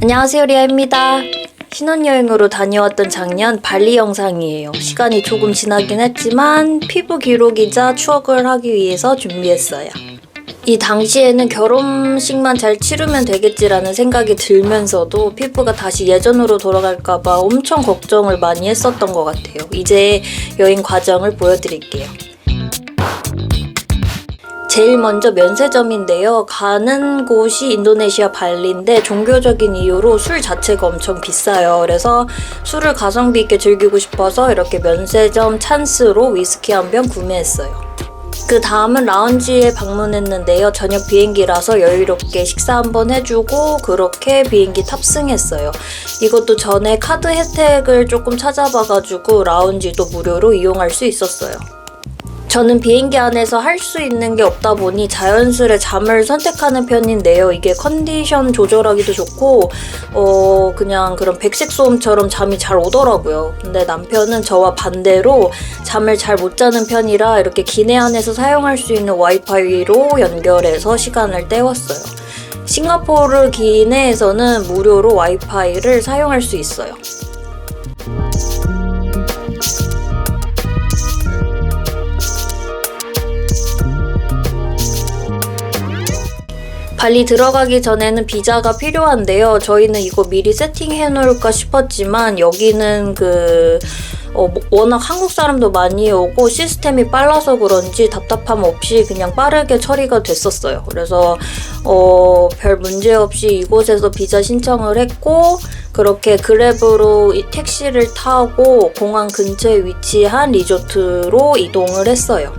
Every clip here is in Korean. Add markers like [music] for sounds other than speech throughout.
안녕하세요 리아입니다. 신혼여행으로 다녀왔던 작년 발리 영상이에요. 시간이 조금 지나긴 했지만 피부 기록이자 추억을 하기 위해서 준비했어요. 이 당시에는 결혼식만 잘 치르면 되겠지라는 생각이 들면서도 피부가 다시 예전으로 돌아갈까봐 엄청 걱정을 많이 했었던 것 같아요. 이제 여행 과정을 보여드릴게요. 제일 먼저 면세점인데요. 가는 곳이 인도네시아 발리인데 종교적인 이유로 술 자체가 엄청 비싸요. 그래서 술을 가성비 있게 즐기고 싶어서 이렇게 면세점 찬스로 위스키 한 병 구매했어요. 그 다음은 라운지에 방문했는데요. 저녁 비행기라서 여유롭게 식사 한번 해주고 그렇게 비행기 탑승했어요. 이것도 전에 카드 혜택을 조금 찾아봐가지고 라운지도 무료로 이용할 수 있었어요. 저는 비행기 안에서 할 수 있는 게 없다 보니 자연스레 잠을 선택하는 편인데요. 이게 컨디션 조절하기도 좋고, 어, 그냥 그런 백색 소음처럼 잠이 잘 오더라고요. 근데 남편은 저와 반대로 잠을 잘 못 자는 편이라 이렇게 기내 안에서 사용할 수 있는 와이파이로 연결해서 시간을 때웠어요. 싱가포르 기내에서는 무료로 와이파이를 사용할 수 있어요. 발리 들어가기 전에는 비자가 필요한데요. 저희는 이거 미리 세팅해 놓을까 싶었지만 여기는 그 어, 뭐- 워낙 한국 사람도 많이 오고 시스템이 빨라서 그런지 답답함 없이 그냥 빠르게 처리가 됐었어요. 그래서 어, 별 문제 없이 이곳에서 비자 신청을 했고 그렇게 그랩으로 이 택시를 타고 공항 근처에 위치한 리조트로 이동을 했어요.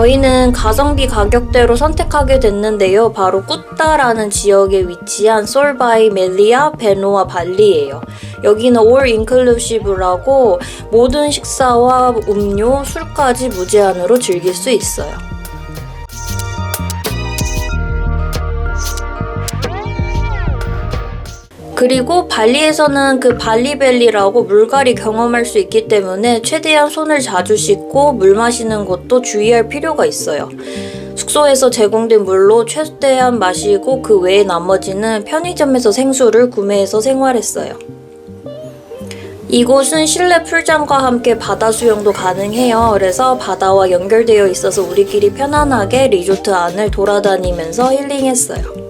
저희는 가성비 가격대로 선택하게 됐는데요. 바로 꾸따라는 지역에 위치한 솔바이 멜리아 베노아 발리예요. 여기는 올 인클루시브라고 모든 식사와 음료, 술까지 무제한으로 즐길 수 있어요. 그리고 발리에서는 그 발리벨리라고 물갈이 경험할 수 있기 때문에 최대한 손을 자주 씻고 물 마시는 것도 주의할 필요가 있어요. 숙소에서 제공된 물로 최대한 마시고 그 외의 나머지는 편의점에서 생수를 구매해서 생활했어요. 이곳은 실내 풀장과 함께 바다 수영도 가능해요. 그래서 바다와 연결되어 있어서 우리끼리 편안하게 리조트 안을 돌아다니면서 힐링했어요.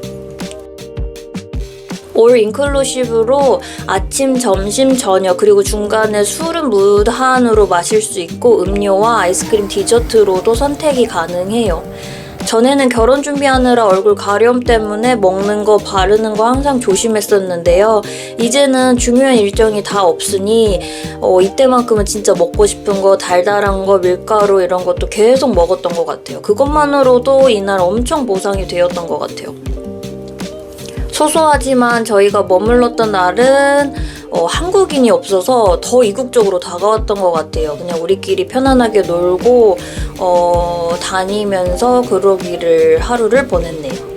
올 인클루시브로 아침, 점심, 저녁 그리고 중간에 술은 무한으로 마실 수 있고 음료와 아이스크림, 디저트로도 선택이 가능해요. 전에는 결혼 준비하느라 얼굴 가려움 때문에 먹는 거, 바르는 거 항상 조심했었는데요. 이제는 중요한 일정이 다 없으니 어, 이때만큼은 진짜 먹고 싶은 거, 달달한 거, 밀가루 이런 것도 계속 먹었던 것 같아요. 그것만으로도 이날 엄청 보상이 되었던 것 같아요. 소소하지만 저희가 머물렀던 날은 어, 한국인이 없어서 더 이국적으로 다가왔던 것 같아요. 그냥 우리끼리 편안하게 놀고 어, 다니면서 그러기를 하루를 보냈네요.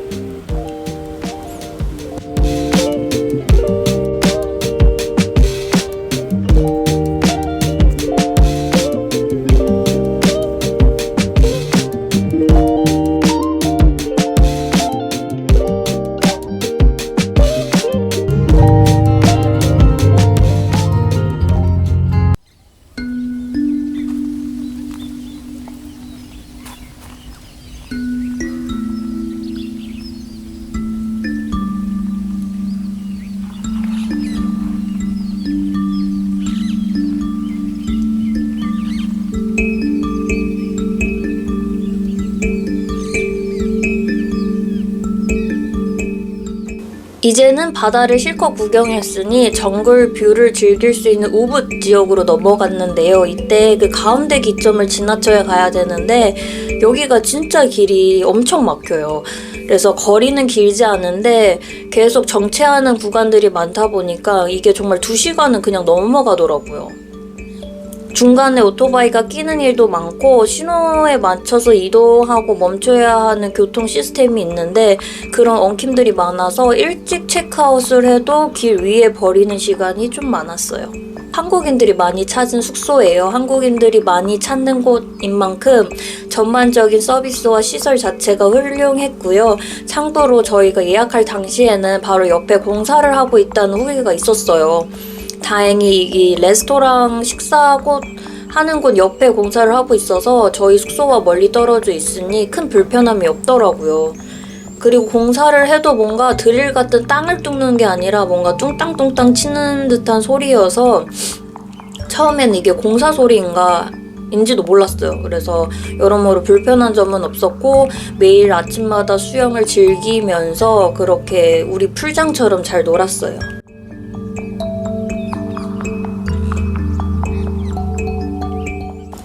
이제는 바다를 실컷 구경했으니 정글 뷰를 즐길 수 있는 우붓 지역으로 넘어갔는데요. 이때 그 가운데 기점을 지나쳐야 가야 되는데 여기가 진짜 길이 엄청 막혀요. 그래서 거리는 길지 않은데 계속 정체하는 구간들이 많다 보니까 이게 정말 두 시간은 그냥 넘어가더라고요. 중간에 오토바이가 끼는 일도 많고 신호에 맞춰서 이동하고 멈춰야 하는 교통 시스템이 있는데 그런 엉킴들이 많아서 일찍 체크아웃을 해도 길 위에 버리는 시간이 좀 많았어요. 한국인들이 많이 찾은 숙소예요. 한국인들이 많이 찾는 곳인 만큼 전반적인 서비스와 시설 자체가 훌륭했고요. 참고로 저희가 예약할 당시에는 바로 옆에 공사를 하고 있다는 후기가 있었어요. 다행히 이 레스토랑 식사곳 하는 곳 옆에 공사를 하고 있어서 저희 숙소와 멀리 떨어져 있으니 큰 불편함이 없더라고요. 그리고 공사를 해도 뭔가 드릴 같은 땅을 뚫는 게 아니라 뭔가 뚱땅뚱땅 치는 듯한 소리여서 처음엔 이게 공사 소리인가 인지도 몰랐어요. 그래서 여러모로 불편한 점은 없었고 매일 아침마다 수영을 즐기면서 그렇게 우리 풀장처럼 잘 놀았어요.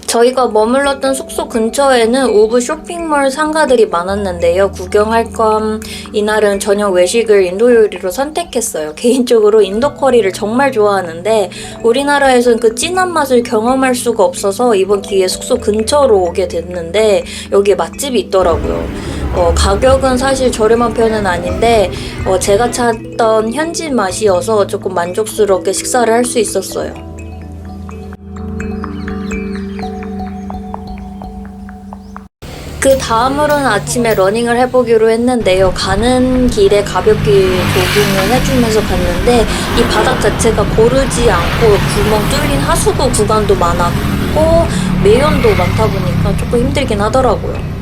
저희가 머물렀던 숙소 근처에는 우브 쇼핑몰 상가들이 많았는데요. 구경할 겸 이날은 저녁 외식을 인도 요리로 선택했어요. 개인적으로 인도 커리를 정말 좋아하는데 우리나라에선 그 진한 맛을 경험할 수가 없어서 이번 기회에 숙소 근처로 오게 됐는데 여기에 맛집이 있더라고요. 어, 가격은 사실 저렴한 편은 아닌데 어, 제가 찾던 현지 맛이어서 조금 만족스럽게 식사를 할 수 있었어요. 그 다음으로는 아침에 러닝을 해보기로 했는데요. 가는 길에 가볍게 조깅을 해주면서 갔는데 이 바닥 자체가 고르지 않고 구멍 뚫린 하수구 구간도 많았고 매연도 많다 보니까 조금 힘들긴 하더라고요.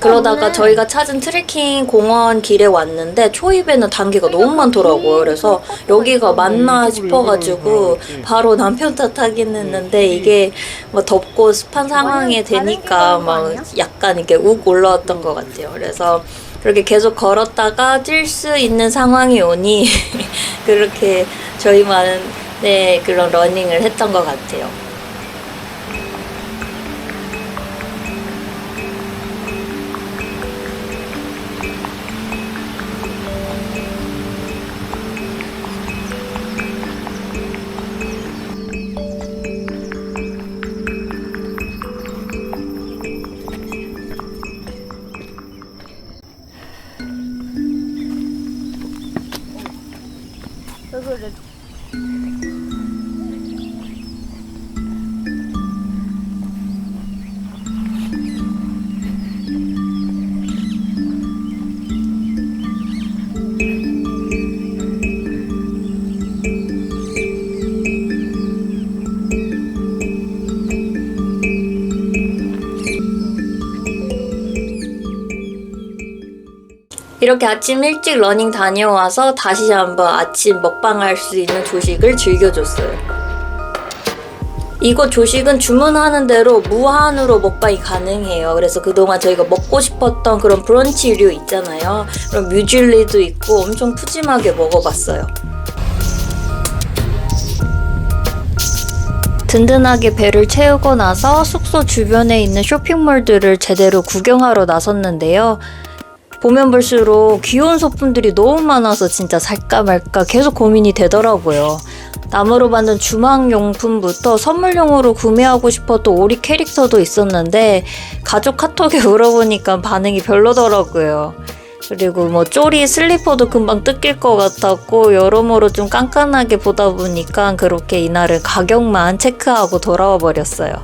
그러다가 저희가 찾은 트레킹 공원 길에 왔는데 초입에는 단계가 너무 많더라고요. 그래서 여기가 맞나 싶어가지고 바로 남편 탓하긴 했는데 이게 뭐 덥고 습한 상황이 되니까 막 약간 이렇게 욱 올라왔던 것 같아요. 그래서 그렇게 계속 걸었다가 뛸수 있는 상황이 오니 [laughs] 그렇게 저희만의 그런 러닝을 했던 것 같아요. 이렇게 아침 일찍 러닝 다녀와서 다시 한번 아침 먹방할 수 있는 조식을 즐겨줬어요. 이곳 조식은 주문하는 대로 무한으로 먹방이 가능해요. 그래서 그동안 저희가 먹고 싶었던 그런 브런치류 있잖아요. 그럼 뮤즐리도 있고 엄청 푸짐하게 먹어봤어요. 든든하게 배를 채우고 나서 숙소 주변에 있는 쇼핑몰들을 제대로 구경하러 나섰는데요. 보면 볼수록 귀여운 소품들이 너무 많아서 진짜 살까 말까 계속 고민이 되더라고요. 나무로 만든 주막용품부터 선물용으로 구매하고 싶었던 오리 캐릭터도 있었는데 가족 카톡에 [laughs] 물어보니까 반응이 별로더라고요. 그리고 뭐 쪼리 슬리퍼도 금방 뜯길 것 같았고 여러모로 좀 깐깐하게 보다 보니까 그렇게 이날은 가격만 체크하고 돌아와 버렸어요.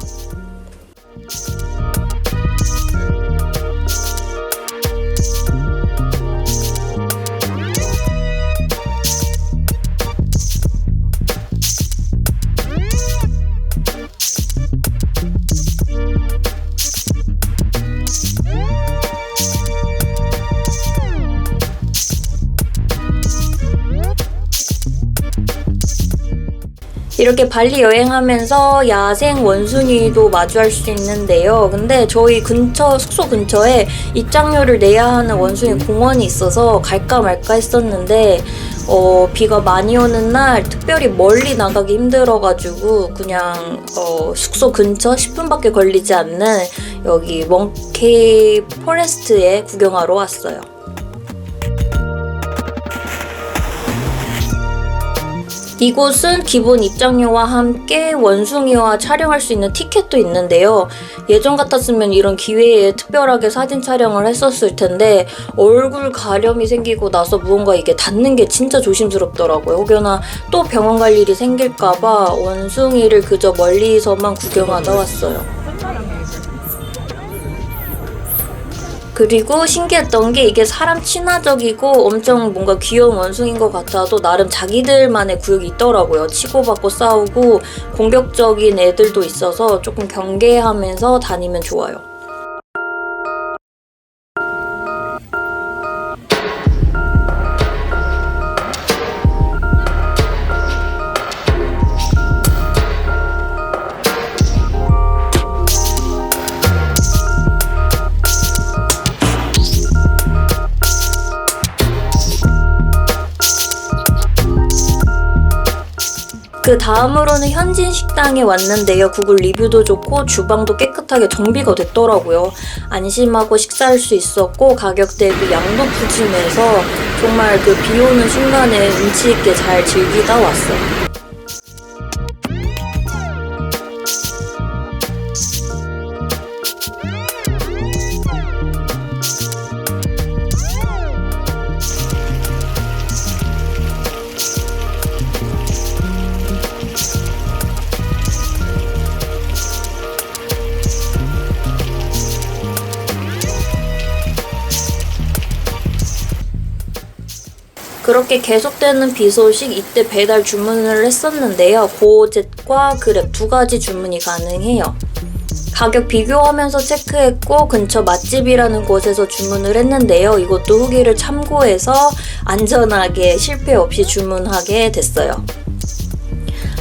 이렇게 발리 여행하면서 야생 원숭이도 마주할 수 있는데요. 근데 저희 근처 숙소 근처에 입장료를 내야 하는 원숭이 공원이 있어서 갈까 말까 했었는데 어, 비가 많이 오는 날 특별히 멀리 나가기 힘들어가지고 그냥 어, 숙소 근처 10분밖에 걸리지 않는 여기 멍케이 포레스트에 구경하러 왔어요. 이곳은 기본 입장료와 함께 원숭이와 촬영할 수 있는 티켓도 있는데요. 예전 같았으면 이런 기회에 특별하게 사진 촬영을 했었을 텐데 얼굴 가렴이 생기고 나서 무언가 이게 닿는 게 진짜 조심스럽더라고요. 혹여나 또 병원 갈 일이 생길까봐 원숭이를 그저 멀리서만 구경하다 왔어요. 그리고 신기했던 게 이게 사람 친화적이고 엄청 뭔가 귀여운 원숭이인 것 같아도 나름 자기들만의 구역이 있더라고요. 치고받고 싸우고 공격적인 애들도 있어서 조금 경계하면서 다니면 좋아요. 그 다음으로는 현진 식당에 왔는데요. 구글 리뷰도 좋고 주방도 깨끗하게 정비가 됐더라고요. 안심하고 식사할 수 있었고 가격 대비 양도 푸짐해서 정말 그 비 오는 순간에 운치 있게 잘 즐기다 왔어요. 그렇게 계속되는 비 소식 이때 배달 주문을 했었는데요. 고jet과 그랩 두 가지 주문이 가능해요. 가격 비교하면서 체크했고 근처 맛집이라는 곳에서 주문을 했는데요. 이것도 후기를 참고해서 안전하게 실패 없이 주문하게 됐어요.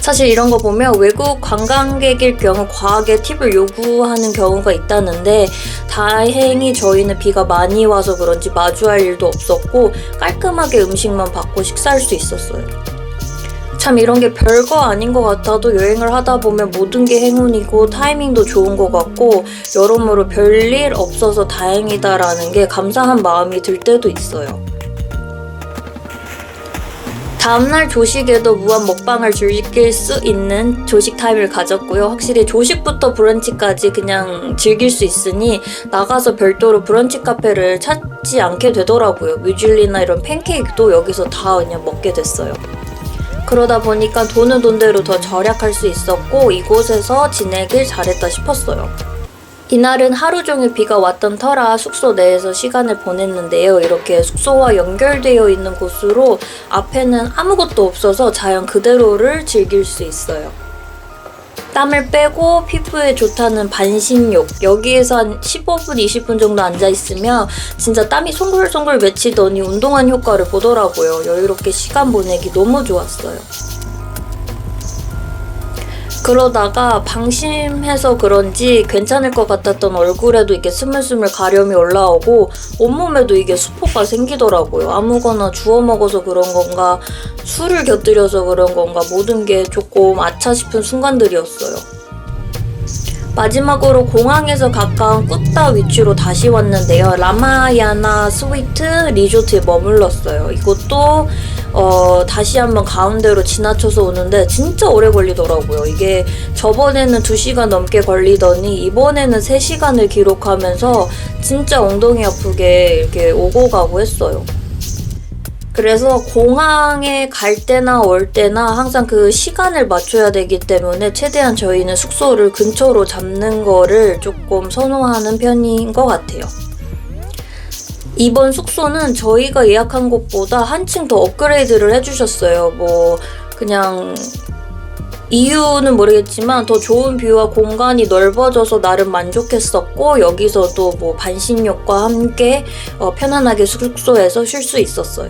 사실 이런 거 보면 외국 관광객일 경우 과하게 팁을 요구하는 경우가 있다는데 다행히 저희는 비가 많이 와서 그런지 마주할 일도 없었고 깔끔하게 음식만 받고 식사할 수 있었어요. 참 이런 게 별거 아닌 것 같아도 여행을 하다 보면 모든 게 행운이고 타이밍도 좋은 것 같고 여러모로 별일 없어서 다행이다라는 게 감사한 마음이 들 때도 있어요. 다음날 조식에도 무한 먹방을 즐길 수 있는 조식 타임을 가졌고요. 확실히 조식부터 브런치까지 그냥 즐길 수 있으니 나가서 별도로 브런치 카페를 찾지 않게 되더라고요. 뮤즐리나 이런 팬케이크도 여기서 다 그냥 먹게 됐어요. 그러다 보니까 돈은 돈대로 더 절약할 수 있었고 이곳에서 지내길 잘했다 싶었어요. 이날은 하루 종일 비가 왔던 터라 숙소 내에서 시간을 보냈는데요. 이렇게 숙소와 연결되어 있는 곳으로 앞에는 아무것도 없어서 자연 그대로를 즐길 수 있어요. 땀을 빼고 피부에 좋다는 반신욕. 여기에서 한 15분, 20분 정도 앉아 있으면 진짜 땀이 송글송글 맺히더니 운동한 효과를 보더라고요. 여유롭게 시간 보내기 너무 좋았어요. 그러다가 방심해서 그런지 괜찮을 것 같았던 얼굴에도 이게 스물스물 가려움이 올라오고 온몸에도 이게 수포가 생기더라고요. 아무거나 주워 먹어서 그런 건가 술을 곁들여서 그런 건가 모든 게 조금 아차 싶은 순간들이었어요. 마지막으로 공항에서 가까운 꾸따 위치로 다시 왔는데요. 라마야나 스위트 리조트에 머물렀어요. 이것도 어, 다시 한번 가운데로 지나쳐서 오는데 진짜 오래 걸리더라고요. 이게 저번에는 2시간 넘게 걸리더니 이번에는 3시간을 기록하면서 진짜 엉덩이 아프게 이렇게 오고 가고 했어요. 그래서 공항에 갈 때나 올 때나 항상 그 시간을 맞춰야 되기 때문에 최대한 저희는 숙소를 근처로 잡는 거를 조금 선호하는 편인 것 같아요. 이번 숙소는 저희가 예약한 곳보다 한층 더 업그레이드를 해주셨어요. 뭐, 그냥, 이유는 모르겠지만 더 좋은 뷰와 공간이 넓어져서 나름 만족했었고 여기서도 뭐 반신욕과 함께 어, 편안하게 숙소에서 쉴 수 있었어요.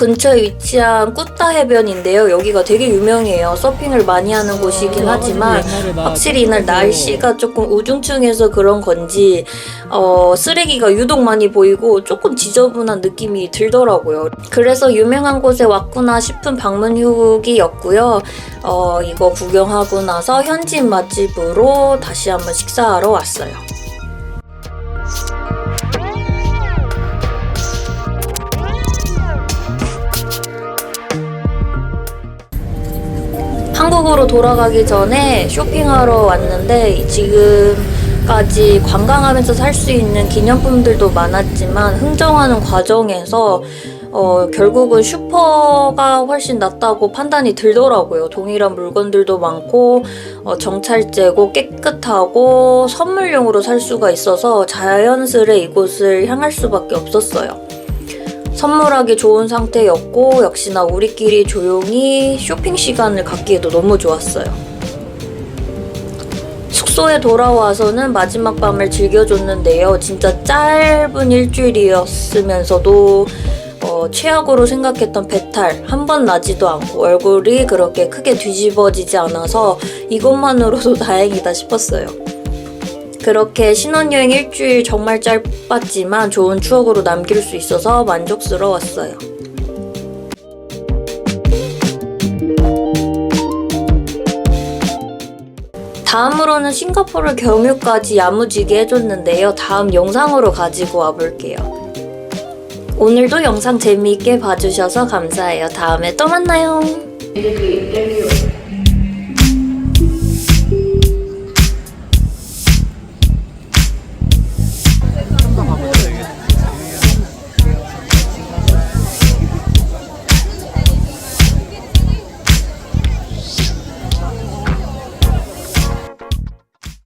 근처에 위치한 꾸따 해변인데요. 여기가 되게 유명해요. 서핑을 많이 하는 곳이긴 하지만 확실히 이날 날씨가 조금 우중충해서 그런 건지 어, 쓰레기가 유독 많이 보이고 조금 지저분한 느낌이 들더라고요. 그래서 유명한 곳에 왔구나 싶은 방문 후기였고요. 어, 이거 구경하고 나서 현지인 맛집으로 다시 한번 식사하러 왔어요. 한국으로 돌아가기 전에 쇼핑하러 왔는데 지금까지 관광하면서 살 수 있는 기념품들도 많았지만 흥정하는 과정에서 어, 결국은 슈퍼가 훨씬 낫다고 판단이 들더라고요. 동일한 물건들도 많고 어, 정찰제고 깨끗하고 선물용으로 살 수가 있어서 자연스레 이곳을 향할 수밖에 없었어요. 선물하기 좋은 상태였고 역시나 우리끼리 조용히 쇼핑 시간을 갖기에도 너무 좋았어요. 숙소에 돌아와서는 마지막 밤을 즐겨줬는데요. 진짜 짧은 일주일이었으면서도 어, 최악으로 생각했던 배탈 한 번 나지도 않고 얼굴이 그렇게 크게 뒤집어지지 않아서 이것만으로도 [laughs] 다행이다 싶었어요. 그렇게 신혼여행 일주일 정말 짧았지만 좋은 추억으로 남길 수 있어서 만족스러웠어요. 다음으로는 싱가포르 경유까지 야무지게 해줬는데요. 다음 영상으로 가지고 와볼게요. 오늘도 영상 재미있게 봐주셔서 감사해요. 다음에 또 만나요.